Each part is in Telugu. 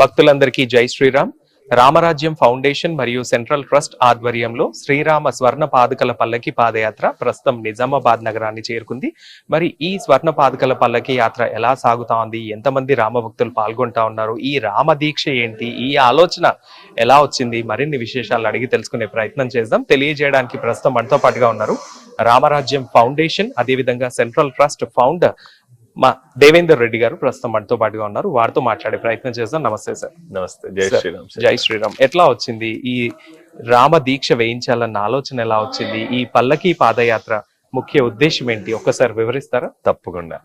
భక్తులందరికీ జై శ్రీరామ్. రామరాజ్యం ఫౌండేషన్ మరియు సెంట్రల్ ట్రస్ట్ ఆధ్వర్యంలో శ్రీరామ స్వర్ణ పాదుకల పల్లకి పాదయాత్ర ప్రస్తుతం నిజామాబాద్ నగరాన్ని చేరుకుంది. మరి ఈ స్వర్ణ పాదుకల పల్లకి యాత్ర ఎలా సాగుతా ఉంది ఎంతమంది రామభక్తులు పాల్గొంటా ఉన్నారు? ఈ రామ దీక్ష ఏంటి? ఈ ఆలోచన ఎలా వచ్చింది? మరిన్ని విశేషాలు అడిగి తెలుసుకునే ప్రయత్నం చేద్దాం. తెలియజేయడానికి ప్రస్తుతం మనతో పాటుగా ఉన్నారు రామరాజ్యం ఫౌండేషన్ అదేవిధంగా సెంట్రల్ ట్రస్ట్ ఫౌండర్ మా దేవేందర్ రెడ్డి గారు ప్రస్తుతం మనతో పాటుగా ఉన్నారు. వారితో మాట్లాడే ప్రయత్నం చేద్దాం. నమస్తే సార్. నమస్తే. జై శ్రీరామ్. జై శ్రీరామ్. ఎట్లా వచ్చింది? ఈ రామ దీక్ష వేయించాలన్న ఆలోచన ఎలా వచ్చింది? ఈ పల్లకి పాదయాత్ర ముఖ్య ఉద్దేశం ఏంటి? ఒక్కసారి వివరిస్తారా? తప్పకుండా.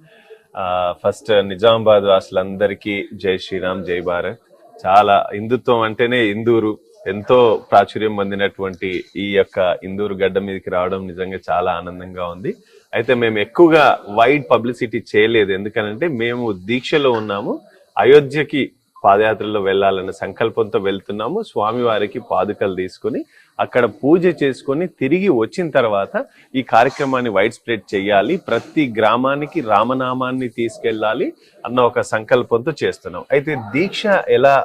ఫస్ట్ నిజామాబాద్ వాసులందరికీ జై శ్రీరామ్ జై భారత్. చాలా హిందుత్వం అంటేనే ఇందూరు ఎంతో ప్రాచుర్యం పొందినటువంటి ఈ యొక్క ఇందూరు గడ్డ మీదకి రావడం నిజంగా చాలా ఆనందంగా ఉంది. అయితే మేము ఎక్కువగా వైడ్ పబ్లిసిటీ చేయలేదు. ఎందుకనంటే మేము దీక్షలో ఉన్నాము. అయోధ్యకి పాదయాత్రలో వెళ్ళాలన్న సంకల్పంతో వెళ్తున్నాము. స్వామివారికి పాదుకలు తీసుకొని అక్కడ పూజ చేసుకొని తిరిగి వచ్చిన తర్వాత ఈ కార్యక్రమాన్ని వైడ్ స్ప్రెడ్ చేయాలి. ప్రతి గ్రామానికి రామనామాన్ని తీసుకెళ్ళాలి అన్న ఒక సంకల్పంతో చేస్తున్నాం. అయితే దీక్ష ఎలా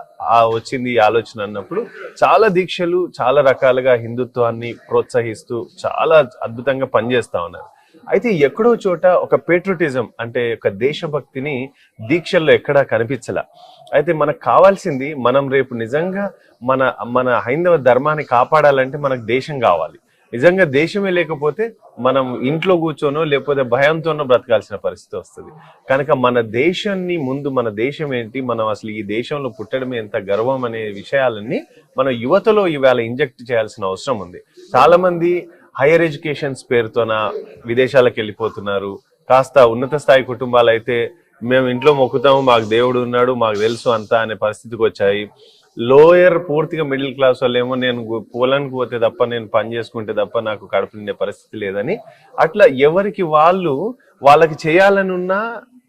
వచ్చింది ఈ ఆలోచన అన్నప్పుడు చాలా దీక్షలు చాలా రకాలుగా హిందుత్వాన్ని ప్రోత్సహిస్తూ చాలా అద్భుతంగా పనిచేస్తా ఉన్నారు. అయితే ఎక్కడో చోట ఒక పేట్రోటిజం అంటే ఒక దేశభక్తిని దీక్షల్లో ఎక్కడా కనిపించలా. అయితే మనకు కావాల్సింది మనం రేపు నిజంగా మన మన హైందవ ధర్మాన్ని కాపాడాలంటే మనకు దేశం కావాలి. నిజంగా దేశమే లేకపోతే మనం ఇంట్లో కూర్చోనో లేకపోతే భయంతోనో బ్రతకాల్సిన పరిస్థితి వస్తుంది. కనుక మన దేశాన్ని ముందు మన దేశం ఏంటి మనం అసలు ఈ దేశంలో పుట్టడమే ఎంత గర్వం అనే విషయాలన్నీ మన యువతలో ఇవాళ ఇంజెక్ట్ చేయాల్సిన అవసరం ఉంది. చాలా మంది హైయర్ ఎడ్యుకేషన్స్ పేరుతోన విదేశాలకు వెళ్ళిపోతున్నారు. కాస్త ఉన్నత స్థాయి కుటుంబాలు అయితే మేము ఇంట్లో మొక్కుతాము మాకు దేవుడు ఉన్నాడు మాకు తెలుసు అంతా అనే పరిస్థితికి వచ్చాయి. లోయర్ పూర్తిగా మిడిల్ క్లాస్ వాళ్ళు ఏమో నేను పోలానికి పోతే తప్ప నేను పని చేసుకుంటే తప్ప నాకు కడుపు నిండే పరిస్థితి లేదని. అట్లా ఎవరికి వాళ్ళు వాళ్ళకి చేయాలనున్నా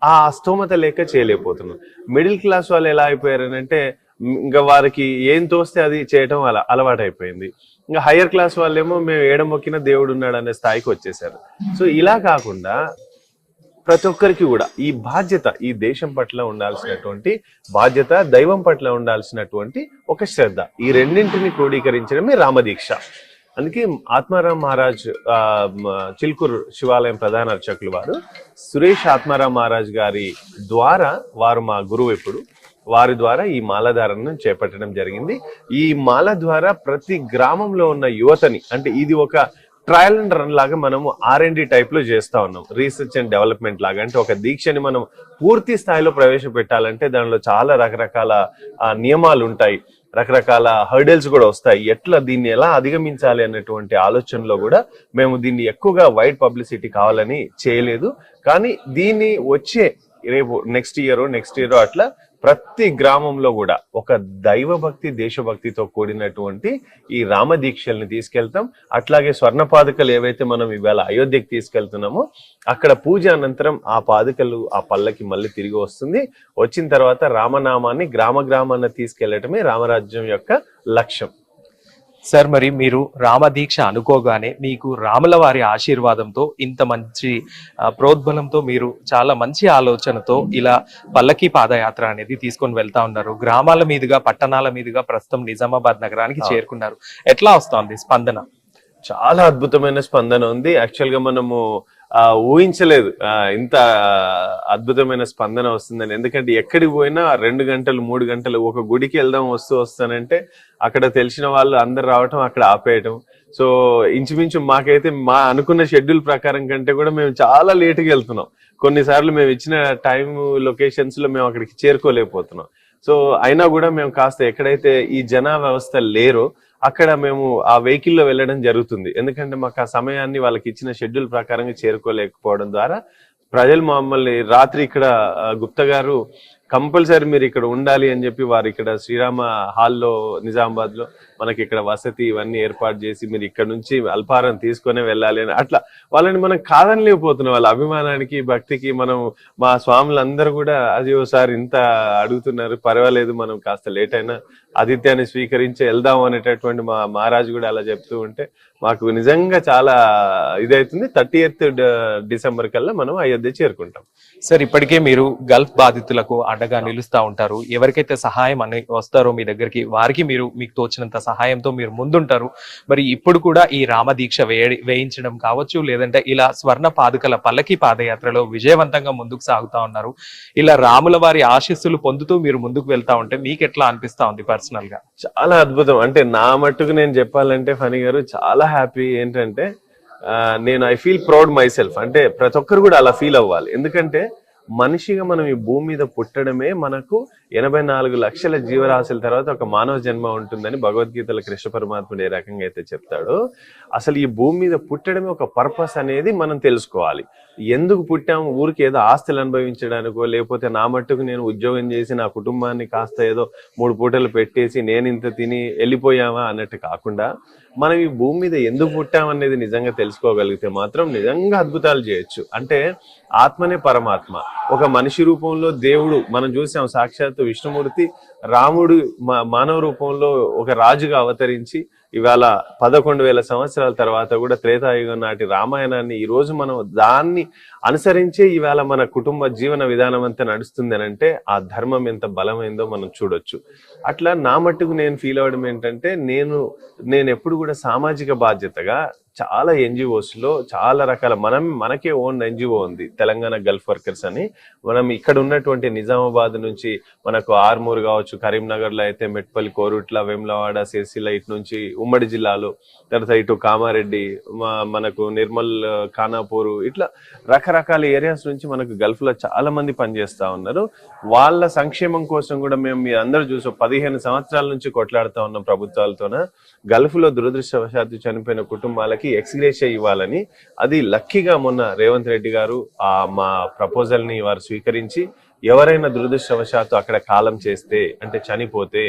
ఆ అస్తోమత లేక చేయలేకపోతున్నారు. మిడిల్ క్లాస్ వాళ్ళు ఎలా అయిపోయారనంటే ఇంకా వారికి ఏం తోస్తే అది చేయటం అలా అలవాటు అయిపోయింది ఇంకా హయ్యర్ క్లాస్ వాళ్ళేమో మేము ఏడమొక్కిన దేవుడు ఉన్నాడు అనే స్థాయికి వచ్చేసారు. సో ఇలా కాకుండా ప్రతి ఒక్కరికి కూడా ఈ బాధ్యత ఈ దేశం పట్ల ఉండాల్సినటువంటి బాధ్యత దైవం పట్ల ఉండాల్సినటువంటి ఒక శ్రద్ధ. ఈ రెండింటిని క్రోడీకరించడమే రామదీక్ష. అందుకే ఆత్మారాం మహారాజ్ ఆ, మ, చిల్కూర్ శివాలయం ప్రధాన అర్చకులు వారు సురేష్ ఆత్మారాం మహారాజ్ గారి ద్వారా వారు మా గురువు ఇప్పుడు. వారి ద్వారా ఈ మాలధారణను చేపట్టడం జరిగింది. ఈ మాల ద్వారా ప్రతి గ్రామంలో ఉన్న యువతని అంటే ఇది ఒక ట్రయల్ అండ్ రన్ లాగా మనము ఆర్ అండ్ టైప్లో చేస్తా ఉన్నాం. రీసెర్చ్ అండ్ డెవలప్మెంట్ లాగా. అంటే ఒక దీక్షని మనం పూర్తి స్థాయిలో ప్రవేశపెట్టాలంటే దానిలో చాలా రకరకాల నియమాలు ఉంటాయి. రకరకాల హర్డల్స్ కూడా వస్తాయి. ఎట్లా దీన్ని ఎలా అధిగమించాలి అన్నటువంటి ఆలోచనలో కూడా మేము దీన్ని ఎక్కువగా వైడ్ పబ్లిసిటీ కావాలని చేయలేదు. కానీ దీన్ని వచ్చే రేపు నెక్స్ట్ ఇయర్ నెక్స్ట్ ఇయర్ అట్లా ప్రతి గ్రామంలో కూడా ఒక దైవభక్తి దేశభక్తితో కూడినటువంటి ఈ రామదీక్షల్ని తీసుకెళ్తాం. అట్లాగే స్వర్ణ పాదుకలు ఏవైతే మనం ఇవాళ అయోధ్యకి తీసుకెళ్తున్నామో అక్కడ పూజ అనంతరం ఆ పాదుకలు ఆ పల్లకి మళ్ళీ తిరిగి వస్తుంది. వచ్చిన తర్వాత రామనామాన్ని గ్రామ గ్రామాన్ని తీసుకెళ్ళటమే రామరాజ్యం యొక్క లక్ష్యం. సార్ మరి మీరు రామ దీక్ష అనుకోగానే మీకు రాముల వారి ఆశీర్వాదంతో ఇంత మంచి ప్రోద్బలంతో మీరు చాలా మంచి ఆలోచనతో ఇలా పల్లకి పాదయాత్ర అనేది తీసుకొని వెళ్తా ఉన్నారు. గ్రామాల మీదుగా పట్టణాల మీదుగా ప్రస్తుతం నిజామాబాద్ నగరానికి చేరుకున్నారు. ఎట్లా వస్తోంది స్పందన? చాలా అద్భుతమైన స్పందన ఉంది. యాక్చువల్గా మనము ఊహించలేదు. ఇంత అద్భుతమైన స్పందన వస్తుందని. ఎందుకంటే ఎక్కడికి పోయినా రెండు గంటలు మూడు గంటలు ఒక గుడికి వెళ్దాం వస్తూ వస్తానంటే అక్కడ తెలిసిన వాళ్ళు అందరు రావటం అక్కడ ఆపేయటం. సో ఇంచుమించు మాకైతే మా అనుకున్న షెడ్యూల్ ప్రకారం కంటే కూడా మేము చాలా లేటుగా వెళ్తున్నాం. కొన్నిసార్లు మేము ఇచ్చిన టైం లొకేషన్స్లో మేము అక్కడికి చేరుకోలేకపోతున్నాం. సో అయినా కూడా మేము కాస్త ఎక్కడైతే ఈ జనా వ్యవస్థ లేరో అక్కడ మేము ఆ వెహికల్లో వెళ్ళడం జరుగుతుంది. ఎందుకంటే మాకు ఆ సమయాన్ని వాళ్ళకి ఇచ్చిన షెడ్యూల్ ప్రకారంగా చేరుకోలేకపోవడం ద్వారా ప్రజలు మమ్మల్ని రాత్రి ఇక్కడ గుప్త గుప్తా గారు కంపల్సరీ మీరు ఇక్కడ ఉండాలి అని చెప్పి వారు ఇక్కడ శ్రీరామ హాల్లో నిజామాబాద్లో మనకి ఇక్కడ వసతి ఇవన్నీ ఏర్పాటు చేసి మీరు ఇక్కడ నుంచి అల్పారం తీసుకొని వెళ్ళాలి అని. అట్లా వాళ్ళని మనం కాదనలేకపోతున్నాం. వాళ్ళ అభిమానానికి భక్తికి మనం మా స్వాములందరూ కూడా అది ఒకసారి ఇంత అడుగుతున్నారు. పర్వాలేదు మనం కాస్త లేట్ అయినా ఆతిథ్యాన్ని స్వీకరించి వెళ్దాం అనేటటువంటి మా మహారాజు కూడా అలా చెప్తూ ఉంటే మాకు నిజంగా చాలా ఇదైతుంది. థర్టీ ఎయిత్ డిసెంబర్ కల్లా మనం అయోధ్య చేరుకుంటాం. సార్ ఇప్పటికే మీరు గల్ఫ్ బాధితులకు అండగా నిలుస్తా ఉంటారు. ఎవరికైతే సహాయం అని వస్తారో మీ దగ్గరికి వారికి మీరు మీకు తోచినంత సహాయంతో మీరు ముందుంటారు. మరి ఇప్పుడు కూడా ఈ రామదీక్ష వేయ వేయించడం కావచ్చు లేదంటే ఇలా స్వర్ణ పాదుకల పల్లకి పాదయాత్రలో విజయవంతంగా ముందుకు సాగుతా ఉన్నారు. ఇలా రాముల వారి ఆశీస్సులు పొందుతూ మీరు ముందుకు వెళ్తా ఉంటే మీకు ఎట్లా అనిపిస్తా ఉంది పర్సనల్గా? చాలా అద్భుతం. అంటే నా మట్టుకు నేను చెప్పాలంటే ఫని గారు చాలా హ్యాపీ ఏంటంటే నేను I feel proud myself అంటే ప్రతి ఒక్కరు కూడా అలా ఫీల్ అవ్వాలి. ఎందుకంటే మనిషిగా మనం ఈ భూమి మీద పుట్టడమే మనకు ఎనభై నాలుగు లక్షల జీవరాశుల తర్వాత ఒక మానవ జన్మ ఉంటుందని భగవద్గీతలో కృష్ణ పరమాత్ముడు ఏ రకంగా అయితే చెప్తాడో అసలు ఈ భూమి మీద పుట్టడమే ఒక పర్పస్ అనేది మనం తెలుసుకోవాలి. ఎందుకు పుట్టాము? ఊరికి ఏదో ఆస్తులు అనుభవించడానికో లేకపోతే నా మట్టుకు నేను ఉద్యోగం చేసి నా కుటుంబాన్ని కాస్త ఏదో మూడు పూటలు పెట్టేసి నేను ఇంత తిని వెళ్ళిపోయామా అన్నట్టు కాకుండా మనం ఈ భూమి మీద ఎందుకు పుట్టామనేది నిజంగా తెలుసుకోగలిగితే మాత్రం నిజంగా అద్భుతాలు చేయొచ్చు. అంటే ఆత్మనే పరమాత్మ. ఒక మనిషి రూపంలో దేవుడు మనం చూసాం సాక్షాత్తు విష్ణుమూర్తి రాముడు మా- మానవ రూపంలో ఒక రాజుగా అవతరించి ఇవాళ పదకొండు వేల సంవత్సరాల తర్వాత కూడా త్రేతాయుగం నాటి రామాయణాన్ని ఈ రోజు మనం దాన్ని అనుసరించే ఇవాళ మన కుటుంబ జీవన విధానం అంతా నడుస్తుంది అని అంటే ఆ ధర్మం ఎంత బలమైందో మనం చూడొచ్చు. అట్లా నా మట్టుకు నేను ఫీల్ అవ్వడం ఏంటంటే నేను నేను ఎప్పుడు కూడా సామాజిక బాధ్యతగా చాలా ఎన్జిఓస్లో చాలా రకాల మనం మనకే ఓన్ ఎన్జిఓ ఉంది తెలంగాణ గల్ఫ్ వర్కర్స్ అని. మనం ఇక్కడ ఉన్నటువంటి నిజామాబాద్ నుంచి మనకు ఆర్మూర్ కావచ్చు కరీంనగర్లో అయితే మెట్పల్లి కోరుట్ల వేములవాడ సిరిసిల్ల ఇటు నుంచి ఉమ్మడి జిల్లాలో తర్వాత ఇటు కామారెడ్డి మనకు నిర్మల్ ఖానాపూర్ ఇట్లా రకరకాల ఏరియాస్ నుంచి మనకు గల్ఫ్లో చాలా మంది పనిచేస్తూ ఉన్నారు. వాళ్ళ సంక్షేమం కోసం కూడా మేము మీ అందరూ చూసాం పదిహేను సంవత్సరాల నుంచి కొట్లాడుతా ఉన్నాం ప్రభుత్వాలతోన. గల్ఫ్లో దురదృష్టవశాత్తు చనిపోయిన కుటుంబాలకి ఎక్స్గ్రేషియా ఇవ్వాలని. అది లక్కీగా మొన్న రేవంత్ రెడ్డి గారు ఆ మా ప్రపోజల్ని వారు స్వీకరించి ఎవరైనా దురదృష్టవశాత్తు అక్కడ కాలం చేస్తే అంటే చనిపోతే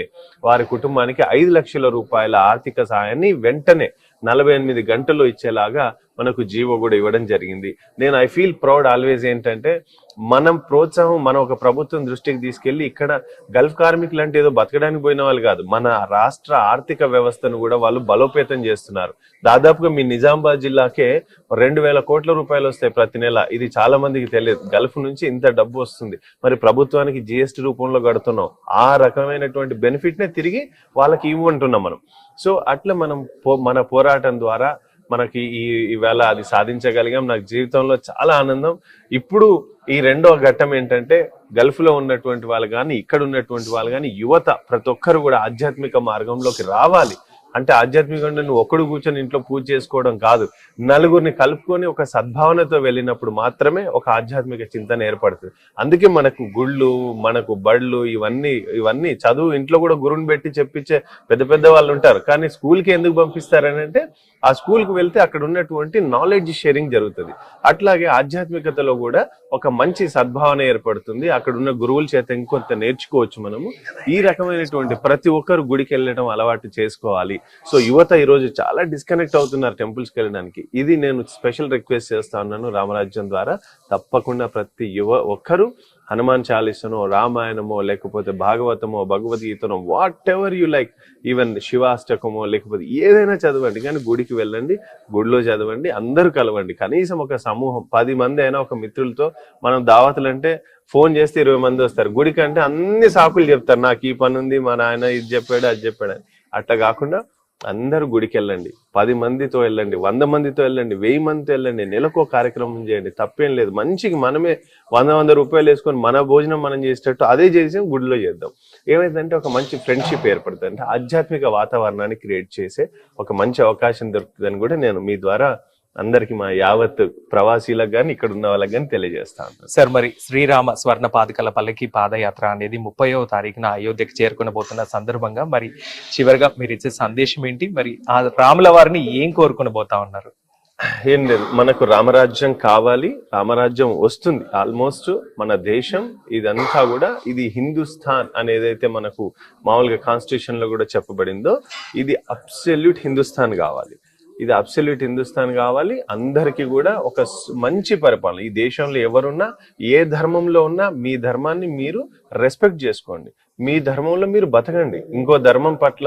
వారి కుటుంబానికి ఐదు లక్షల రూపాయల ఆర్థిక సహాయాన్ని వెంటనే నలభై ఎనిమిది గంటల్లో ఇచ్చేలాగా మనకు జీవో కూడా ఇవ్వడం జరిగింది. నేను ఐ ఫీల్ ప్రౌడ్ ఆల్వేస్ ఏంటంటే మనం ప్రోత్సాహం మనం ఒక ప్రభుత్వం దృష్టికి తీసుకెళ్ళి ఇక్కడ గల్ఫ్ కార్మికులు అంటే ఏదో బతకడానికి పోయిన వాళ్ళు కాదు. మన రాష్ట్ర ఆర్థిక వ్యవస్థను కూడా వాళ్ళు బలోపేతం చేస్తున్నారు. దాదాపుగా మీ నిజామాబాద్ జిల్లాకే రెండు వేల కోట్ల రూపాయలు వస్తాయి ప్రతి నెల. ఇది చాలా మందికి తెలియదు. గల్ఫ్ నుంచి ఇంత డబ్బు వస్తుంది. మరి ప్రభుత్వానికి జిఎస్టీ రూపంలో కడుతున్నాం. ఆ రకమైనటువంటి బెనిఫిట్ నే తిరిగి వాళ్ళకి ఇవ్వంటున్నాం మనం. సో అట్లా మనం పో- మన పోరాటం ద్వారా మనకి ఈ ఈవేళ అది సాధించగలిగాం. నాకు జీవితంలో చాలా ఆనందం. ఇప్పుడు ఈ రెండో ఘట్టం ఏంటంటే గల్ఫ్లో ఉన్నటువంటి వాళ్ళు కానీ ఇక్కడ ఉన్నటువంటి వాళ్ళు కానీ యువత ప్రతి ఒక్కరు కూడా ఆధ్యాత్మిక మార్గంలోకి రావాలి. అంటే ఆధ్యాత్మికంగా నువ్వు ఒక్కడు కూర్చొని ఇంట్లో పూజ చేసుకోవడం కాదు. నలుగురిని కలుపుకొని ఒక సద్భావనతో వెళ్ళినప్పుడు మాత్రమే ఒక ఆధ్యాత్మిక చింతన ఏర్పడుతుంది. అందుకే మనకు గుళ్ళు మనకు బళ్ళు ఇవన్నీ ఇవన్నీ చదువు ఇంట్లో కూడా గురువుని పెట్టి చెప్పించే పెద్ద పెద్ద వాళ్ళు ఉంటారు. కానీ స్కూల్కి ఎందుకు పంపిస్తారని అంటే ఆ స్కూల్కి వెళ్తే అక్కడ ఉన్నటువంటి నాలెడ్జ్ షేరింగ్ జరుగుతుంది. అట్లాగే ఆధ్యాత్మికతలో కూడా ఒక మంచి సద్భావన ఏర్పడుతుంది. అక్కడ ఉన్న గురువుల చేత ఇంకొంత నేర్చుకోవచ్చు మనము. ఈ రకమైనటువంటి ప్రతి ఒక్కరు గుడికి వెళ్ళడం అలవాటు చేసుకోవాలి. సో యువత ఈ రోజు చాలా డిస్కనెక్ట్ అవుతున్నారు టెంపుల్స్కి వెళ్ళడానికి. ఇది నేను స్పెషల్ రిక్వెస్ట్ చేస్తా ఉన్నాను రామరాజ్యం ద్వారా. తప్పకుండా ప్రతి యువ ఒక్కరు హనుమాన్ చాలీసనో రామాయణమో లేకపోతే భాగవతమో భగవద్గీతనో whatever you like even శివాష్టకమో లేకపోతే ఏదైనా చదవండి కానీ గుడికి వెళ్ళండి గుడిలో చదవండి అందరూ కలవండి. కనీసం ఒక సమూహం పది మంది అయినా ఒక మిత్రులతో మనం దావతులు అంటే ఫోన్ చేస్తే ఇరవై మంది వస్తారు. గుడికి అంటే అన్ని సాకులు చెప్తారు. నాకు ఈ పని ఉంది మా నాయన ఇది చెప్పాడు అది చెప్పాడు అని. అట్లా కాకుండా అందరూ గుడికి వెళ్ళండి పది మందితో వెళ్ళండి వంద మందితో వెళ్ళండి వెయ్యి మందితో వెళ్ళండి నెలకు ఒక కార్యక్రమం చేయండి తప్పేం లేదు. మంచిగా మనమే వంద వంద రూపాయలు వేసుకొని మన భోజనం మనం చేసేటట్టు అదే చేసి గుడిలో చేద్దాం. ఏమైందంటే ఒక మంచి ఫ్రెండ్షిప్ ఏర్పడుతుంది. అంటే ఆధ్యాత్మిక వాతావరణాన్ని క్రియేట్ చేసే ఒక మంచి అవకాశం దొరుకుతుందని కూడా నేను మీ ద్వారా అందరికి మా యావత్ ప్రవాసీలకు కానీ ఇక్కడ ఉన్న వాళ్ళకి కానీ తెలియజేస్తాను సార్ మరి శ్రీరామ స్వర్ణ పాదుకల పల్లకి పాదయాత్ర అనేది ముప్పైవ తారీఖున అయోధ్యకు చేరుకునబోతున్న సందర్భంగా మరి చివరిగా మీరు ఇచ్చే సందేశం ఏంటి? మరి ఆ రాముల వారిని ఏం కోరుకుని పోతా ఉన్నారు? ఏం లేదు మనకు రామరాజ్యం కావాలి రామరాజ్యం వస్తుంది. ఆల్మోస్ట్ మన దేశం ఇదంతా కూడా ఇది హిందుస్థాన్ అనేదైతే మనకు మామూలుగా కాన్స్టిట్యూషన్లో కూడా చెప్పబడిందో ఇది అబ్సల్యూట్ హిందుస్థాన్ కావాలి. ఇది అబ్సల్యూట్ హిందుస్థాన్ కావాలి. అందరికీ కూడా ఒక మంచి పరిపాలన. ఈ దేశంలో ఎవరున్నా ఏ ధర్మంలో ఉన్నా మీ ధర్మాన్ని మీరు రెస్పెక్ట్ చేసుకోండి. మీ ధర్మంలో మీరు బతకండి. ఇంకో ధర్మం పట్ల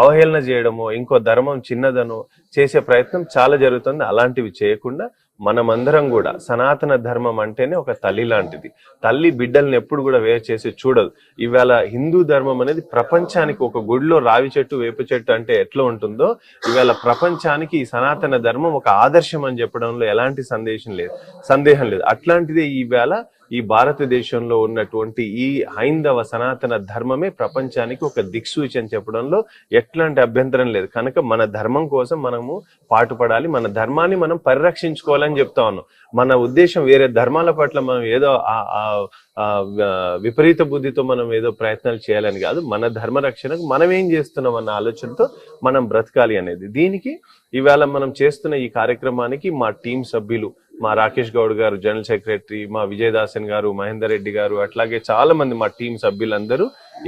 అవహేళన చేయడమో ఇంకో ధర్మం చిన్నదనో చేసే ప్రయత్నం చాలా జరుగుతుంది. అలాంటివి చేయకుండా మనమందరం కూడా సనాతన ధర్మం అంటేనే ఒక తల్లి లాంటిది. తల్లి బిడ్డల్ని ఎప్పుడు కూడా వేరు చేసి చూడదు. ఇవాళ హిందూ ధర్మం అనేది ప్రపంచానికి ఒక గుడిలో రావి చెట్టు వేప చెట్టు అంటే ఎట్లా ఉంటుందో ఇవాళ ప్రపంచానికి ఈ సనాతన ధర్మం ఒక ఆదర్శం అని చెప్పడంలో ఎలాంటి సందేశం లేదు. సందేహం లేదు. అట్లాంటిదే ఈవేళ ఈ భారతదేశంలో ఉన్నటువంటి ఈ హైందవ సనాతన ధర్మమే ప్రపంచానికి ఒక దిక్సూచి అని చెప్పడంలో ఎట్లాంటి అభ్యంతరం లేదు. కనుక మన ధర్మం కోసం మనము పాటుపడాలి. మన ధర్మాన్ని మనం పరిరక్షించుకోవాలని చెప్తా ఉన్నాం. మన ఉద్దేశం వేరే ధర్మాల పట్ల మనం ఏదో ఆ- ఆ- విపరీత బుద్ధితో మనం ఏదో ప్రయత్నాలు చేయాలని కాదు. మన ధర్మ రక్షణకు మనం ఏం చేస్తున్నాం అన్న ఆలోచనతో మనం బ్రతకాలి అనేది. దీనికి ఇవాళ మనం చేస్తున్న ఈ కార్యక్రమానికి మా టీం సభ్యులు మా రాకేష్ గౌడ్ గారు జనరల్ సెక్రటరీ మా విజయదాసన్ గారు మహేందర్ రెడ్డి గారు అట్లాగే చాలా మంది మా టీం సభ్యులందరూ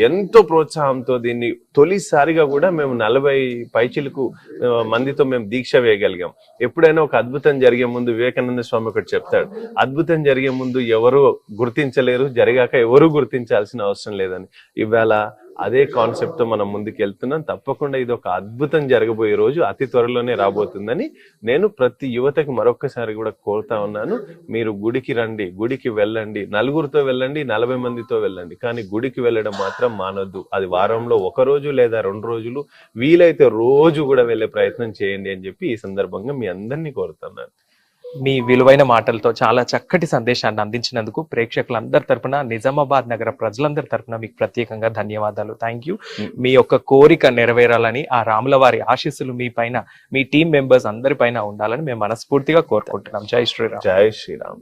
ఎంతో ప్రోత్సాహంతో దీన్ని తొలిసారిగా కూడా మేము నలభై పైచిలకు మందితో మేము దీక్ష వేయగలిగాం. ఎప్పుడైనా ఒక అద్భుతం జరిగే ముందు వివేకానంద స్వామి ఒకటి చెప్తాడు అద్భుతం జరిగే ముందు ఎవరు గుర్తించలేరు జరిగాక ఎవరు గుర్తించాల్సిన అవసరం లేదని. ఇవాళ అదే కాన్సెప్ట్తో మనం ముందుకు వెళ్తున్నాం తప్పకుండా ఇది ఒక అద్భుతం జరగబోయే రోజు. అతి త్వరలోనే రాబోతుందని నేను ప్రతి యువతకి మరొక్కసారి కూడా కోరుతా ఉన్నాను. మీరు గుడికి రండి గుడికి వెళ్ళండి. నలుగురితో వెళ్ళండి నలభై మందితో వెళ్ళండి. కానీ గుడికి వెళ్ళడం మాత్రం మానొద్దు. అది వారంలో ఒక రోజు లేదా రెండు రోజులు. వీలైతే రోజు కూడా వెళ్ళే ప్రయత్నం చేయండి అని చెప్పి ఈ సందర్భంగా మీ అందరినీ కోరుతున్నాను. మీ విలువైన మాటలతో చాలా చక్కటి సందేశాన్ని అందించినందుకు ప్రేక్షకులందరి తరపున నిజామాబాద్ నగర ప్రజలందరి తరపున మీకు ప్రత్యేకంగా ధన్యవాదాలు. థ్యాంక్ యూ మీ యొక్క కోరిక నెరవేరాలని ఆ రాముల వారి ఆశీస్సులు మీ పైన మీ టీం మెంబర్స్ అందరి పైన ఉండాలని మేము మనస్ఫూర్తిగా కోరుకుంటున్నాం. జై శ్రీరామ్. జై శ్రీరామ్.